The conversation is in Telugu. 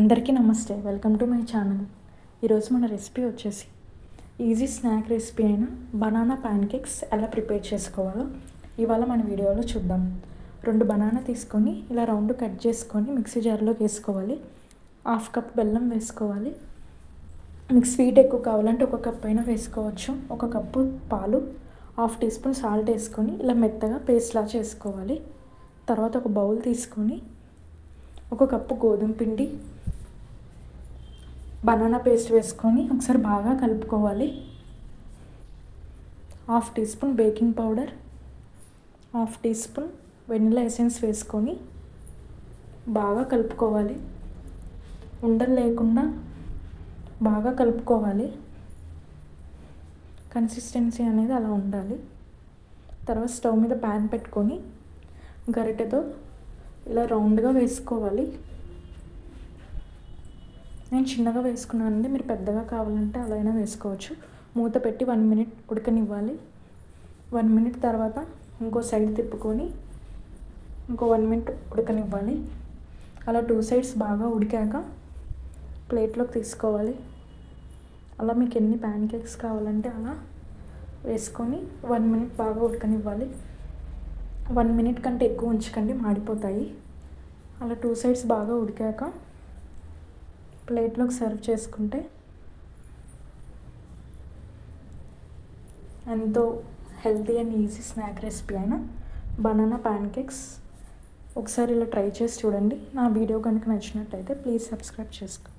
అందరికీ నమస్తే వెల్కమ్ టు మై ఛానల్. ఈరోజు మన రెసిపీ వచ్చేసి ఈజీ స్నాక్ రెసిపీ అయిన బనానా ప్యాన్ కేక్స్ ఎలా ప్రిపేర్ చేసుకోవాలో ఇవాళ మన వీడియోలో చూద్దాం. రెండు బనానా తీసుకొని ఇలా రౌండ్ కట్ చేసుకొని మిక్సీ జార్లోకి వేసుకోవాలి. హాఫ్ కప్ బెల్లం వేసుకోవాలి. మీకు స్వీట్ ఎక్కువ కావాలంటే ఒక కప్ అయినా వేసుకోవచ్చు. ఒక కప్పు పాలు హాఫ్ టీ స్పూన్ సాల్ట్ వేసుకొని ఇలా మెత్తగా పేస్ట్లా చేసుకోవాలి. తర్వాత ఒక బౌల్ తీసుకొని ఒక కప్పు గోధుమ పిండి బనానా పేస్ట్ వేసుకొని ఒకసారి బాగా కలుపుకోవాలి. Half teaspoon baking powder half teaspoon vanilla essence వేసుకొని బాగా కలుపుకోవాలి. ఉండలు లేకుండా బాగా కలుపుకోవాలి. కన్సిస్టెన్సీ అనేది అలా ఉండాలి. తర్వాత స్టవ్ మీద ప్యాన్ పెట్టుకొని గరిటెతో ఇలా రౌండ్గా వేసుకోవాలి. నేను చిన్నగా వేసుకున్నానండి. మీరు పెద్దగా కావాలంటే అలా అయినా వేసుకోవచ్చు. మూత పెట్టి వన్ మినిట్ ఉడకనివ్వాలి. వన్ మినిట్ తర్వాత ఇంకో సైడ్ తిప్పుకొని ఇంకో వన్ మినిట్ ఉడకనివ్వాలి. అలా టూ సైడ్స్ బాగా ఉడికాక ప్లేట్లోకి తీసుకోవాలి. అలా మీకు ఎన్ని ప్యాన్ కేక్స్ కావాలంటే అలా వేసుకొని వన్ మినిట్ బాగా ఉడకనివ్వాలి. వన్ మినిట్ కంటే ఎక్కువ ఉంచకండి మాడిపోతాయి. అలా టూ సైడ్స్ బాగా ఉడికాక ప్లేట్లోకి సర్వ్ చేసుకుంటే ఎంతో healthy and easy snack recipe అయిన బనానా ప్యాన్ కేక్స్ ఒకసారి ఇలా ట్రై చేసి చూడండి. నా వీడియో కనుక నచ్చినట్టయితే ప్లీజ్ సబ్స్క్రైబ్ చేసుకో.